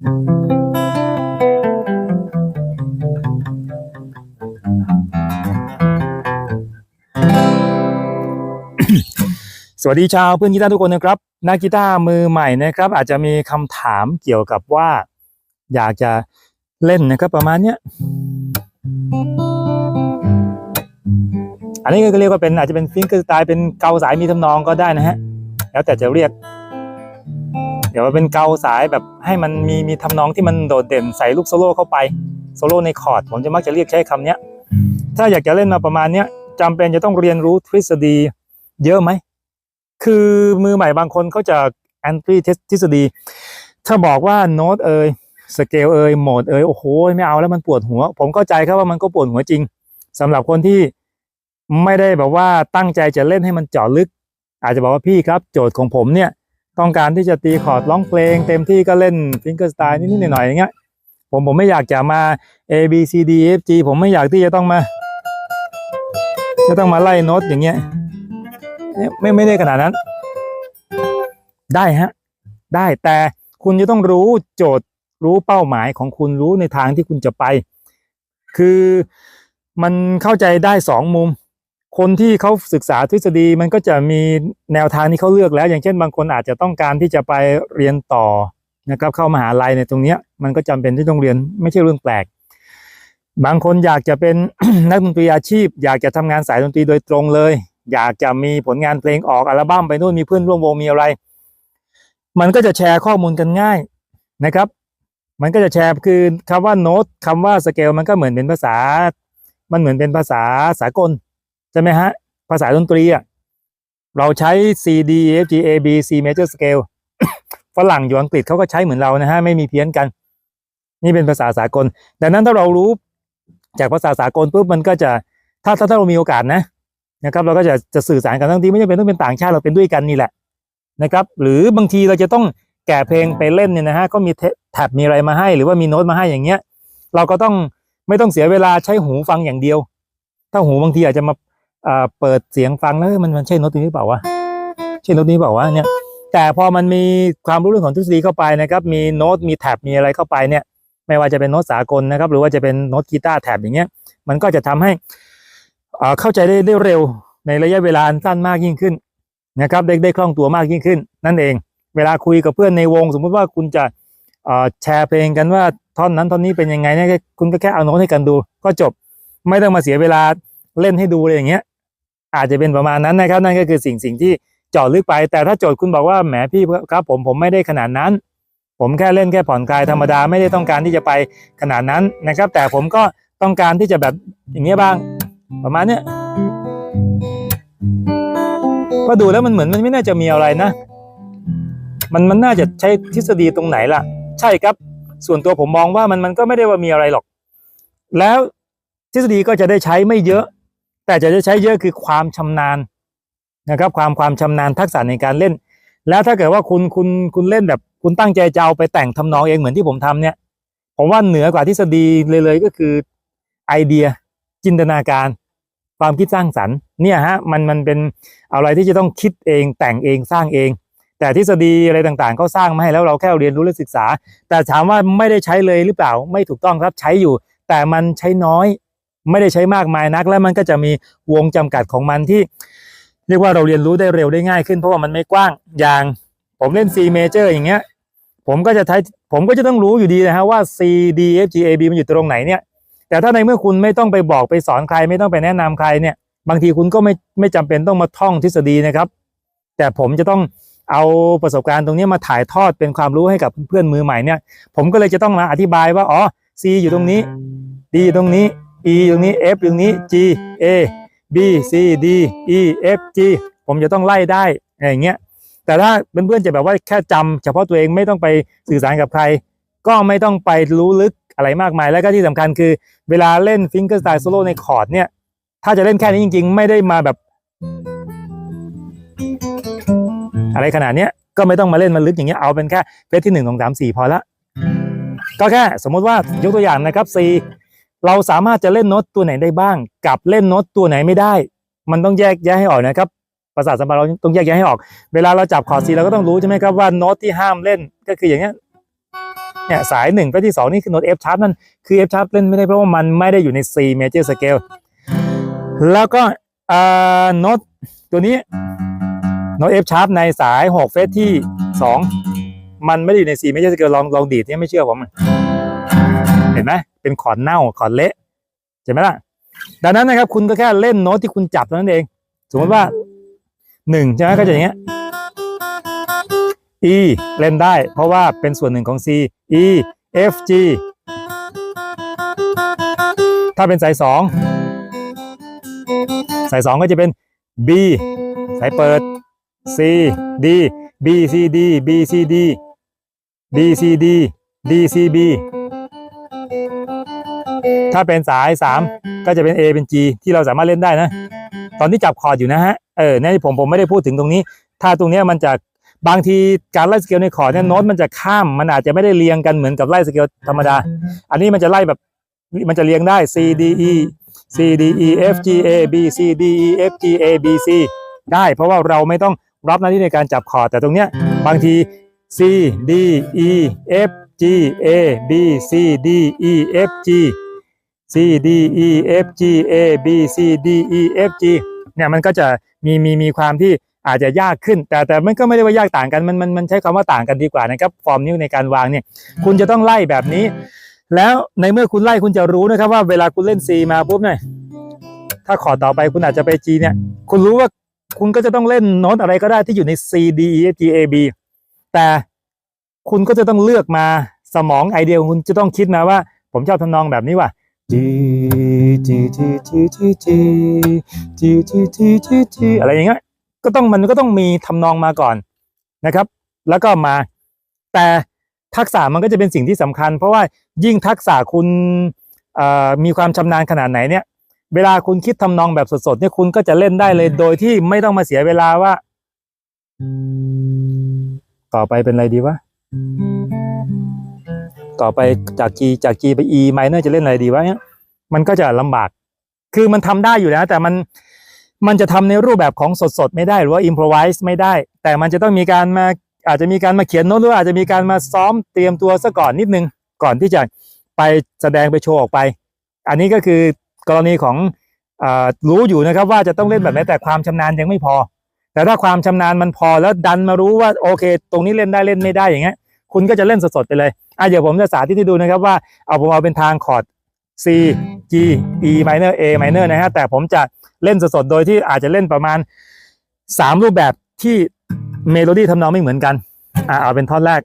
สวัสดีชาวเพื่อนกีตาร์ทุกคนนะครับนักกีตาร์มือใหม่นะครับ อาจจะมีคำถามเกี่ยวกับว่า อยากจะเล่นนะครับประมาณเนี้ยอันนี้ก็เรียกว่าเป็นอาจจะเป็นฟิงเกอร์สไตล์เป็นเกาสายมีทำนองก็ได้นะฮะ แล้วแต่จะเรียก เดี๋ยวว่าเป็นเกาสายแบบให้มันมีมีทำนองที่มันโดดเด่นใส่ลูกโซโล่เข้าไปโซโล่ในคอร์ดผมจะมักจะเรียกใช้คำเนี้ยถ้าอยากจะเล่นมาประมาณเนี้ยจำเป็นจะต้องเรียนรู้ทฤษฎีเยอะไหม คือมือใหม่บางคนเขาจะแอนตี้ทฤษฎี ถ้าบอกว่าโน้ตเอยสเกลเอยโหมดเอยโอ้โหไม่เอาแล้วมันปวดหัว ผมเข้าใจครับว่ามันก็ปวดหัวจริงสำหรับคนที่ไม่ได้แบบว่าตั้งใจจะเล่นให้มันเจาะลึก อาจจะบอกว่าพี่ครับ โจทย์ของผมเนี่ย ต้องการที่จะตีคอร์ดร้องเพลง เต็มที่ก็เล่นฟิงเกอร์สไตล์นิดๆหน่อยๆอย่างเงี้ยผมผมไม่อยากจะมา A B C D E F G ผมไม่อยากที่จะต้องมา จะต้องมาไล่โน้ตอย่างเงี้ยเนี่ยไม่ไม่ได้ขนาดนั้น ได้ฮะ ได้แต่คุณจะต้องรู้โจทย์รู้เป้าหมายของคุณรู้ในทางที่คุณจะไป คือมันเข้าใจได้สองมุม คนที่เขาศึกษาทฤษฎีมันก็จะมีแนวทางที่เขาเลือกแล้ว อย่างเช่น บางคนอาจจะต้องการที่จะไปเรียนต่อนะครับเข้ามหาลัยในตรงนี้มันก็จำเป็นที่ต้องเรียนไม่ใช่เรื่องแปลก บางคนอยากจะเป็นนักดนตรีอาชีพ อยากจะทำงานสายดนตรีโดยตรงเลย อยากจะมีผลงานเพลงออกอัลบั้มไปนู่นมีเพื่อนร่วมวงมีอะไร มันก็จะแชร์ข้อมูลกันง่ายนะครับ มันก็จะแชร์คือคำว่าโน้ตคำว่าสเกลมันก็เหมือนเป็นภาษา มันเหมือนเป็นภาษาสากล ใช่ไหมฮะ ภาษาดนตรีอะเราใช้ C D E F G A B C major scale ฝรั่งอยู่อังกฤษเขาก็ใช้เหมือนเรานะฮะ ไม่มีเพี้ยนกัน นี่เป็นภาษาสากล ดังนั้นถ้าเรารู้จากภาษาสากลปุ๊บมันก็จะถ้าถ้าถ้าเรามีโอกาสนะนะครับ เราก็จะจะสื่อสารกันทั้งที่ไม่จำเป็นต้องเป็นต่างชาติเราเป็นด้วยกันนี่แหละนะครับ หรือบางทีเราจะต้องแก่เพลงไปเล่นเนี่ยนะฮะก็มีแท็บมีอะไรมาให้ หรือว่ามีโน้ตมาให้อย่างเงี้ย เราก็ต้องไม่ต้องเสียเวลาใช้หูฟังอย่างเดียว ถ้าหูบางทีอาจจะมาอ่า เปิดเสียงฟังแล้วมันมันใช่โน้ตนี้หรือเปล่าวะใช่โน้ตนี้เปล่าวะเนี่ย แต่พอมันมีความรู้เรื่องของทฤษฎีเข้าไปนะครับ มีโน้ตมีแท็บมีอะไรเข้าไปเนี่ย ไม่ว่าจะเป็นโน้ตสากลนะครับ หรือว่าจะเป็นโน้ตกีตาร์แท็บอย่างเงี้ย มันก็จะทำให้อ่าเข้าใจได้ได้เร็วในระยะเวลาสั้นมากยิ่งขึ้นนะครับได้ได้คล่องตัวมากยิ่งขึ้น นั่นเอง เวลาคุยกับเพื่อนในวง สมมุติว่าคุณจะอ่อแชร์เพลงกันว่าท่อนนั้นท่อนนี้เป็นยังไงเนี่ยคุณก็แค่เอาโน้ตให้กันดู ก็จบไม่ต้องมาเสียเวลาเล่นให้ดูเลยอย่างเงี้ย อาจจะเป็นประมาณนั้นนะครับ นั่นก็คือสิ่งสิ่งที่เจาะลึกไป แต่ถ้าโจทย์คุณบอกว่าแหมพี่ครับ ผมผมไม่ได้ขนาดนั้น ผมแค่เล่นแค่ผ่อนคลายธรรมดาไม่ได้ต้องการที่จะไปขนาดนั้นนะครับ แต่ผมก็ต้องการที่จะแบบอย่างเงี้ยบ้าง ประมาณเนี้ยพอดูแล้วมันเหมือนมันไม่น่าจะมีอะไรนะ มันมันน่าจะใช้ทฤษฎีตรงไหนล่ะ ใช่ครับ ส่วนตัวผมมองว่ามันมันก็ไม่ได้ว่ามีอะไรหรอก แล้วทฤษฎีก็จะได้ใช้ไม่เยอะ แต่จะใช้เยอะคือความชำนาญนะครับ ความความชำนาญทักษะในการเล่น แล้วถ้าเกิดว่าคุณคุณคุณเล่นแบบ คุณตั้งใจจะเอาไปแต่งทำนองเองเหมือนที่ผมทำเนี่ย ผมว่าเหนือกว่าทฤษฎีเลยเลยก็คือไอเดียจินตนาการ ความคิดสร้างสรรค์เนี่ยฮะมันมันเป็นอะไรที่จะต้องคิดเองแต่งเองสร้างเอง แต่ทฤษฎีอะไรต่างๆเขาสร้างมาให้แล้วเราแค่เรียนรู้และศึกษา แต่ถามว่าไม่ได้ใช้เลยหรือเปล่าไม่ถูกต้องครับใช้อยู่ แต่มันใช้น้อย ไม่ได้ใช้มากมายนัก แล้วมันก็จะมีวงจำกัดของมันที่เรียกว่าเราเรียนรู้ได้เร็วได้ง่ายขึ้น เพราะว่ามันไม่กว้างอย่างผมเล่น C major อย่างเงี้ย ผมก็จะใช้ผมก็จะต้องรู้อยู่ดีนะฮะว่า C D F G A B มันอยู่ตรงไหนเนี่ย แต่ถ้าในเมื่อคุณไม่ต้องไปบอกไปสอนใคร ไม่ต้องไปแนะนำใครเนี่ย บางทีคุณก็ไม่ไม่จำเป็นต้องมาท่องทฤษฎีนะครับ แต่ผมจะต้องเอาประสบการณ์ตรงนี้มาถ่ายทอดเป็นความรู้ให้กับเพื่อนมือใหม่เนี่ย ผมก็เลยจะต้องมาอธิบายว่าอ๋อ C อยู่ตรงนี้ D อยู่ตรงนี้ E อยู่ตรงนี้ F อยู่ตรงนี้ G A B C D E F G ผมจะต้องไล่ได้อะไรอย่างเงี้ยแต่ถ้าเพื่อนๆจะแบบว่าแค่จำเฉพาะตัวเองไม่ต้องไปสื่อสารกับใคร ก็ไม่ต้องไปรู้ลึกอะไรมากมาย แล้วก็ที่สำคัญคือ เวลาเล่นฟิงเกอร์สไตล์โซโล่ในคอร์ดเนี่ย ถ้าจะเล่นแค่นี้จริง ๆ ไม่ได้มาแบบ อะไรขนาดเนี้ยก็ไม่ต้องมาเล่นมันลึกอย่างเงี้ยเอาเป็นแค่เฟสที่หนึ่งสองสามสี่พอละก็แค่สมมติว่ายกตัวอย่างนะครับ C เราสามารถจะเล่นโน้ตตัวไหนได้บ้าง กับเล่นโน้ตตัวไหนไม่ได้ มันต้องแยกแยะให้ออกนะครับประสาทสัมผัสเราต้องแยกแยะให้ออก เวลาเราจับคอร์ด C เราก็ต้องรู้ใช่ไหมครับว่าโน้ตที่ห้ามเล่นก็คืออย่างเงี้ยเนี่ยสายหนึ่งไปที่สองนี่คือโน้ต F sharp นั่นคือ F sharp เล่นไม่ได้เพราะว่ามันไม่ได้อยู่ใน C major scale แล้วก็อ่าโน้ตตัวนี้โน้ต F sharp ในสาย 6 เฟสที่ 2 มันไม่ได้อยู่ใน C major scale ลองลองดีดเนี่ยไม่เชื่อผมอ เห็นไหมเป็นขอนเน่าขอนเละเห็นไหมล่ะ ดังนั้นนะครับ คุณก็แค่เล่นโน้ตที่คุณจับเท่านั้นเอง สมมติว่าหนึ่งใช่ไหมก็จะอย่างเงี้ย E เล่นได้ เพราะว่าเป็นส่วนหนึ่งของ C E F G ถ้าเป็นสายสองสายสองก็จะเป็น B สายเปิด C D B C D B C D B C D D C B ถ้าเป็นสายสามก็จะเป็น A เป็น G ที่เราสามารถเล่นได้นะ ตอนที่จับคอร์ดอยู่นะฮะ เออเนี่ยผมผมไม่ได้พูดถึงตรงนี้ ถ้าตรงเนี้ยมันจะบางทีการไล่สเกลในคอร์ดเนี่ยโน้ตมันจะข้ามมันอาจจะไม่ได้เรียงกันเหมือนกับไล่สเกลธรรมดา อันนี้มันจะไล่แบบมันจะเรียงได้ C D E C D E F G A B C D E F G A B C ได้เพราะว่าเราไม่ต้องรับหน้าที่ในการจับคอร์ดแต่ตรงเนี้ยบางที C D E F G A B C D E F G C D E F G A B C D E F G เนี่ยมันก็จะมีมีมีความที่อาจจะยากขึ้น แต่แต่มันก็ไม่ได้ว่ายากต่างกันมันมันมันใช้คำว่าต่างกันดีกว่านะครับฟอร์มนิ้วในการวางเนี่ย คุณจะต้องไล่แบบนี้ แล้วในเมื่อคุณไล่คุณจะรู้นะครับว่าเวลาคุณเล่น C มาปุ๊บเนี่ยถ้าขอร์ดต่อไปคุณอาจจะไป G เนี่ย คุณรู้ว่าคุณก็จะต้องเล่นโน้ตอะไรก็ได้ที่อยู่ใน C D E F G A B แต่คุณก็จะต้องเลือกมาสมองไอเดียของคุณจะต้องคิดมาว่า ผมชอบทำนองแบบนี้ว่ะ G G G G G G G G G G G อะไรอย่างเงี้ยก็ต้องมันก็ต้องมีทำนองมาก่อนนะครับ แล้วก็มาแต่ทักษะมันก็จะเป็นสิ่งที่สำคัญ เพราะว่ายิ่งทักษะคุณมีความชำนาญขนาดไหนเนี่ย เวลาคุณคิดทำนองแบบสดๆเนี่ยคุณก็จะเล่นได้เลยโดยที่ไม่ต้องมาเสียเวลาว่า ต่อไปเป็นอะไรดีวะ ต่อไปจาก G จาก G ไป E minor จะเล่นอะไรดีวะเนี่ยมันก็จะลำบาก คือมันทำได้อยู่แล้ว แต่มันมันจะทำในรูปแบบของสดๆ ไม่ได้หรือว่า improvise ไม่ได้ แต่มันจะต้องมีการมาอาจจะมีการมาเขียนโน้ตหรือว่าอาจจะมีการมาซ้อมเตรียมตัวซะก่อนนิดนึง ก่อนที่จะไปแสดงไปโชว์ออกไป อันนี้ก็คือกรณีของอารู้อยู่นะครับว่าจะต้องเล่นแบบไหนแต่ความชำนาญยังไม่พอ แต่ถ้าความชำนาญมันพอแล้วดันมารู้ว่าโอเค ตรงนี้เล่นได้เล่นไม่ได้อย่างเงี้ย คุณก็จะเล่นสดๆไปเลยอะเดี๋ยวผมจะสาธิตให้ดูนะครับว่าเอาผมเอาเป็นทางคอร์ด C G E minor A minor นะฮะแต่ผมจะเล่นสดๆโดยที่อาจจะเล่นประมาณ 3 รูปแบบที่เมโลดี้ทำนองไม่เหมือนกันอะเอาเป็นท่อนแรก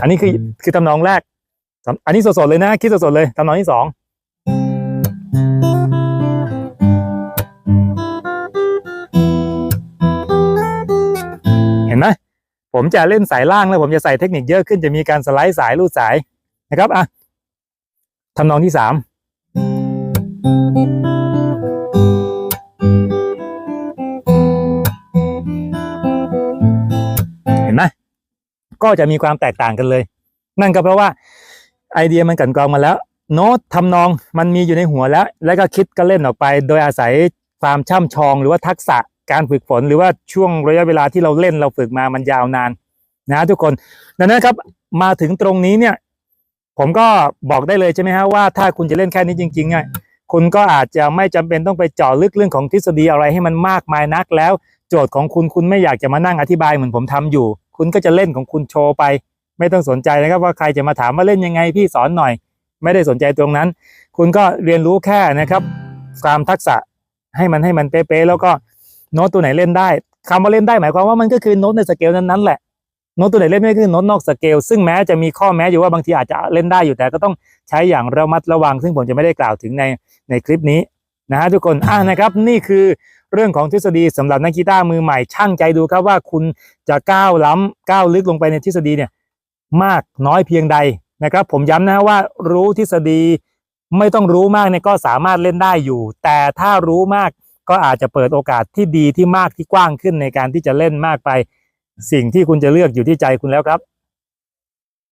อันนี้คือคือทำนองแรก อันนี้สดๆเลยนะ คิดสดๆเลยทำนองที่สอง ผมจะเล่นสายล่างแล้วผมจะใส่เทคนิคเยอะขึ้นจะมีการสไลด์สายรูดสายนะครับอะทำนองที่สามเห็นไหมก็จะมีความแตกต่างกันเลย นั่นก็เพราะว่าไอเดียมันกลันกรองมาแล้ว โน้ตทำนองมันมีอยู่ในหัวแล้ว แล้วก็คิดก็เล่นออกไป โดยอาศัยความช่ำชองหรือว่าทักษะ การฝึกฝนหรือว่าช่วงระยะเวลาที่เราเล่นเราฝึกมามันยาวนานนะทุกคนดังนั้นครับมาถึงตรงนี้เนี่ย ผมก็บอกได้เลยใช่ไหมฮะว่าถ้าคุณจะเล่นแค่นี้จริงๆอะคุณก็อาจจะไม่จำเป็นต้องไปเจาะลึกเรื่องของทฤษฎีอะไรให้มันมากมายนักแล้ว โจทย์ของคุณคุณไม่อยากจะมานั่งอธิบายเหมือนผมทำอยู่ คุณก็จะเล่นของคุณโชว์ไป ไม่ต้องสนใจนะครับว่าใครจะมาถามว่าเล่นยังไงพี่สอนหน่อย ไม่ได้สนใจตรงนั้น คุณก็เรียนรู้แค่นะครับความทักษะให้มันให้มันเป๊ะๆแล้วก็ โน้ตตัวไหนเล่นได้คำว่าเล่นได้หมายความว่ามันก็คือโน้ตในสเกลนั้นๆแหละโน้ตตัวไหนเล่นไม่ได้คือโน้ตนอกสเกลซึ่งแม้จะมีข้อแม้อยู่ว่าบางทีอาจจะเล่นได้อยู่แต่ก็ต้องใช้อย่างระมัดระวัง ซึ่งผมจะไม่ได้กล่าวถึงในในคลิปนี้นะฮะทุกคนอะนะครับนี่คือเรื่องของทฤษฎีสำหรับนักกีตาร์มือใหม่ช่างใจดูครับว่าคุณจะก้าวล้ำก้าวลึกลงไปในทฤษฎีเนี่ยมากน้อยเพียงใดนะครับ ผมย้ำนะว่ารู้ทฤษฎีไม่ต้องรู้มากเนี่ยก็สามารถเล่นได้อยู่ แต่ถ้ารู้มาก ก็อาจจะเปิดโอกาสที่ดีที่มากที่กว้างขึ้นในการที่จะเล่นมากไป สิ่งที่คุณจะเลือกอยู่ที่ใจคุณแล้วครับ